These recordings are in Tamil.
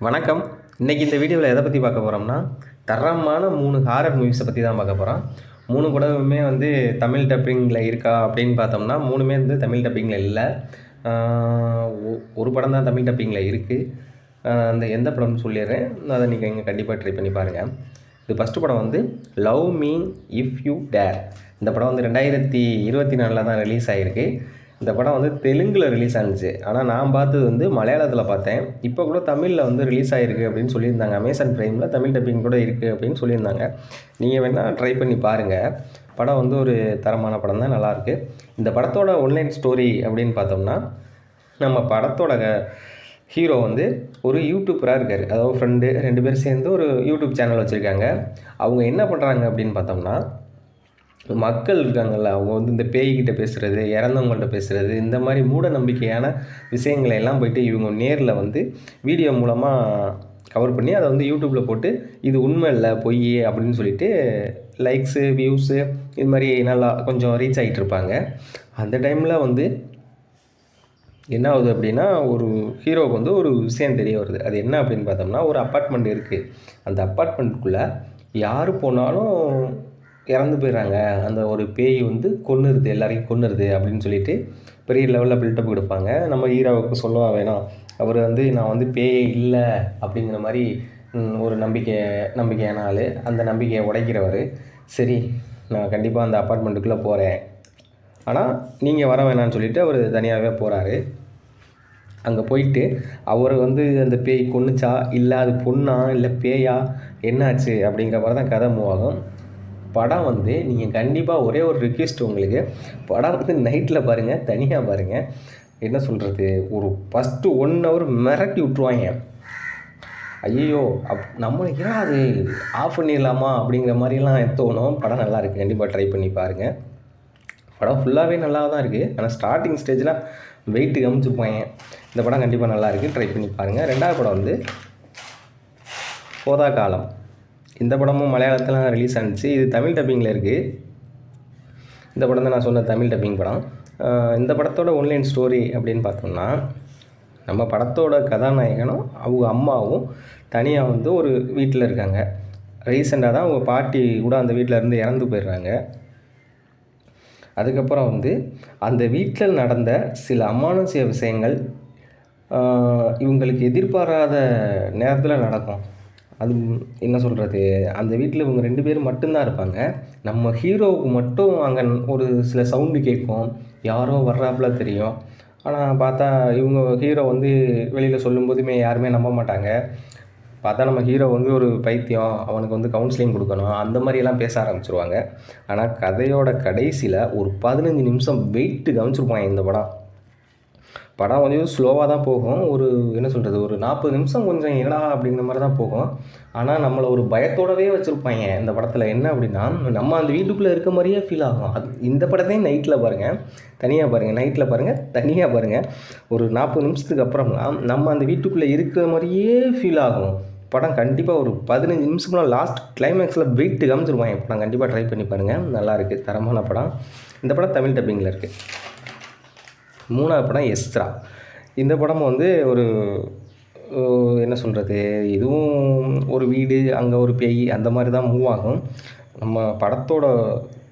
வணக்கம். இன்றைக்கி இந்த வீடியோவில் எதை பற்றி பார்க்க போகிறோம்னா தரமான மூணு ஹாரர் மூவிஸை பற்றி தான் பார்க்க போகிறோம் மூணு படமுமே வந்து தமிழ் டப்பிங்கில் இருக்கா அப்படின்னு பார்த்தோம்னா மூணுமே வந்து தமிழ் டப்பிங்கில் இல்லை. ஒ- ஒரு படம் தான் தமிழ் டப்பிங்கில் இருக்குது அந்த எந்த படம்னு சொல்லிடுறேன். அதை நீங்கள் இங்கே கண்டிப்பாக ட்ரை பண்ணி பாருங்கள் இது ஃபஸ்ட்டு படம் வந்து love me if you dare இந்த படம் வந்து ரெண்டாயிரத்தி இருபத்தி நாலில் தான் ரிலீஸ் ஆகிருக்கு இந்த படம் வந்து தெலுங்கில் ரிலீஸ் ஆனிச்சு. ஆனால் நான் பார்த்தது வந்து மலையாளத்தில் பார்த்தேன். இப்போ கூட தமிழில் வந்து ரிலீஸ் ஆகிருக்கு அப்படின்னு சொல்லியிருந்தாங்க. அமேசான் ப்ரைமில் தமிழ் டப்பிங் கூட இருக்குது அப்படின்னு சொல்லியிருந்தாங்க. நீங்கள் வேணால் ட்ரை பண்ணி பாருங்கள் படம் வந்து ஒரு தரமான படம் தான் நல்லாயிருக்கு இந்த படத்தோட ஒன்லைன் ஸ்டோரி அப்படின்னு பார்த்தோம்னா நம்ம படத்தோட ஹீரோ வந்து ஒரு யூடியூப்பராக இருக்கார். அதாவது ஃப்ரெண்டு ரெண்டு பேரும் சேர்ந்து ஒரு யூடியூப் சேனல் வச்சுருக்காங்க. அவங்க என்ன பண்ணுறாங்க அப்படின்னு பார்த்தோம்னா மக்கள் இருக்காங்கல்ல அவங்க வந்து இந்த பேய்கிட்ட பேசுகிறது இறந்தவங்கள்ட்ட பேசுகிறது இந்த மாதிரி மூட நம்பிக்கையான விஷயங்களை எல்லாம் போயிட்டு இவங்க நேரில் வந்து வீடியோ மூலமாக கவர் பண்ணி அதை வந்து யூடியூப்பில் போட்டு இது உண்மை இல்லை பொய் அப்படின்னு சொல்லிட்டு லைக்ஸு வியூஸு இது மாதிரி நல்லா கொஞ்சம் ரீச் ஆகிட்டு இருப்பாங்க. அந்த டைமில் வந்து என்ன ஆகுது அப்படின்னா ஒரு ஹீரோவுக்கு வந்து ஒரு விஷயம் தெரிய வருது. அது என்ன அப்படின்னு பார்த்தோம்னா ஒரு அப்பார்ட்மெண்ட் இருக்குது அந்த அப்பார்ட்மெண்ட்டுக்குள்ளே யார் போனாலும் இறந்து போயிடுறாங்க. அந்த ஒரு பேய் வந்து கொன்னுருது எல்லாரையும் கொன்னுருது அப்படின்னு சொல்லிட்டு பெரிய லெவலில் பில்டப் கொடுப்பாங்க நம்ம ஹீரோவுக்கு சொல்லவா வேணாம். அவர் வந்து நான் வந்து பேயே இல்லை அப்படிங்கிற மாதிரி ஒரு நம்பிக்கை நம்பிக்கையான ஆள். அந்த நம்பிக்கையை உடைக்கிறவர். சரி நான் கண்டிப்பாக அந்த அப்பார்ட்மெண்ட்டுக்குள்ளே போகிறேன் ஆனால் நீங்கள் வர வேணான்னு சொல்லிட்டு அவர் தனியாகவே போகிறாரு அங்கே போயிட்டு அவர் வந்து அந்த பேய் கொன்னுச்சா இல்லை அது பொண்ணா இல்லை பேயா என்னாச்சு அப்படிங்கிற மாதிரி தான் கதை மூவ் ஆகும். படம் வந்து நீங்கள் கண்டிப்பாக ஒரே ஒரு ரிக்வெஸ்ட் உங்களுக்கு. படம் வந்து நைட்டில் பாருங்கள் தனியாக பாருங்கள் என்ன சொல்கிறது ஒரு ஃபஸ்ட்டு ஒன் ஹவர் மிரட்டி விட்ருவாங்க ஐயோ அப் நம்மளுக்கு ஏன் அது? ஆஃப் பண்ணிடலாமா? அப்படிங்கிற மாதிரிலாம் தோணும். படம் நல்லா இருக்குது கண்டிப்பாக ட்ரை பண்ணி பாருங்கள் படம் ஃபுல்லாகவே நல்லா தான் இருக்குது ஆனால் ஸ்டார்டிங் ஸ்டேஜில் வெயிட்டு கமிச்சிருப்பாங்க இந்த படம் கண்டிப்பாக நல்லா இருக்குது ட்ரை பண்ணி பாருங்கள் ரெண்டாவது படம் வந்து போதா காலம். இந்த படமும் மலையாளத்தில் ரிலீஸ் ஆனிச்சு. இது தமிழ் டப்பிங்கில் இருக்குது இந்த படம் தான் நான் சொன்ன தமிழ் டப்பிங் படம். இந்த படத்தோட ஒன்லைன் ஸ்டோரி அப்படின்னு பார்த்தோம்னா நம்ம படத்தோட கதாநாயகனும் அவங்க அம்மாவும் தனியாக வந்து ஒரு வீட்டில் இருக்காங்க. ரீசெண்டாக தான் அவங்க பாட்டி கூட அந்த வீட்டில் இருந்து இறந்து போயிடுறாங்க. அதுக்கப்புறம் வந்து அந்த வீட்டில் நடந்த சில அமானுஷ்ய விஷயங்கள் இவங்களுக்கு எதிர்பாராத நேரத்தில் நடக்கும். அது என்ன சொல்கிறது அந்த வீட்டில் இவங்க ரெண்டு பேரும் மட்டும்தான் இருப்பாங்க. நம்ம ஹீரோவுக்கு மட்டும் அங்கே ஒரு சில சவுண்டு கேட்கும். யாரோ வர்றாப்புல தெரியும். ஆனால் பார்த்தா இவங்க ஹீரோ வந்து வெளியில் சொல்லும்போதுமே யாருமே நம்ப மாட்டாங்க. பார்த்தா நம்ம ஹீரோ வந்து ஒரு பைத்தியம். அவனுக்கு வந்து கவுன்சிலிங் கொடுக்கணும். அந்த மாதிரியெல்லாம் பேச ஆரம்பிச்சிருவாங்க. ஆனால் கதையோட கடைசியில் ஒரு பதினஞ்சு நிமிஷம் வெயிட்டு கவனிச்சிருப்பாங்க இந்த படம். படம் கொஞ்சம் ஸ்லோவாக தான் போகும். ஒரு என்ன சொல்கிறது ஒரு நாற்பது நிமிஷம் கொஞ்சம் என்னடா அப்படிங்கிற மாதிரி தான் போகும். ஆனால் நம்மளை ஒரு பயத்தோடவே வச்சுருப்பாங்க இந்த படத்தில். என்ன அப்படின்னா நம்ம அந்த வீட்டுக்குள்ளே இருக்க மாதிரியே ஃபீல் ஆகும். அது இந்த படத்தையும் நைட்டில் பாருங்கள் தனியாக பாருங்கள் நைட்டில் பாருங்கள் தனியாக பாருங்கள் ஒரு நாற்பது நிமிஷத்துக்கு அப்புறம்லாம் நம்ம அந்த வீட்டுக்குள்ளே இருக்கிற மாதிரியே ஃபீல் ஆகும். படம் கண்டிப்பாக ஒரு பதினஞ்சு நிமிஷம்னா லாஸ்ட் கிளைமேக்ஸில் வெயிட்டு காமிச்சிருவாங்க. படம் கண்டிப்பாக ட்ரை பண்ணி பாருங்கள் நல்லா இருக்குது தரமான படம். இந்த படம் தமிழ் டப்பிங்கில் இருக்குது மூணாவது படம் எஸ்ரா இந்த படம் வந்து ஒரு என்ன சொல்கிறது இதுவும் ஒரு வீடு அங்கே ஒரு பேய் அந்த மாதிரி தான் மூவ் ஆகும். நம்ம படத்தோட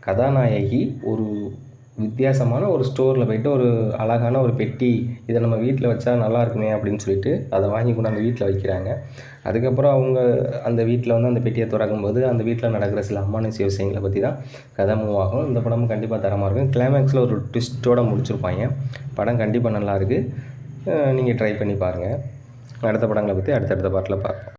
கதாநாயகி ஒரு வித்தியாசமான ஒரு ஸ்டோரில் போயிட்டு ஒரு அழகான ஒரு பெட்டி இதை நம்ம வீட்டில் வச்சா நல்லா இருக்குமே அப்படின்னு சொல்லிட்டு அதை வாங்கி கொண்டு அந்த வீட்டில் வைக்கிறாங்க. அதுக்கப்புறம் அவங்க அந்த வீட்டில் வந்து அந்த பெட்டியை திறக்கும்போது அந்த வீட்டில் நடக்கிற சில அமானுஷ்ய விஷயங்களை பற்றி தான் கதை மூவ் ஆகும். இந்த படமும் கண்டிப்பாக தரமாக இருக்கும். கிளைமேக்ஸில் ஒரு ட்விஸ்ட்டோட முடிச்சிருப்பாங்க. படம் கண்டிப்பாக நல்லாயிருக்கு நீங்கள் ட்ரை பண்ணி பாருங்கள் அடுத்த படங்களை பற்றி அடுத்தடுத்த பாட்டில் பார்ப்போம்.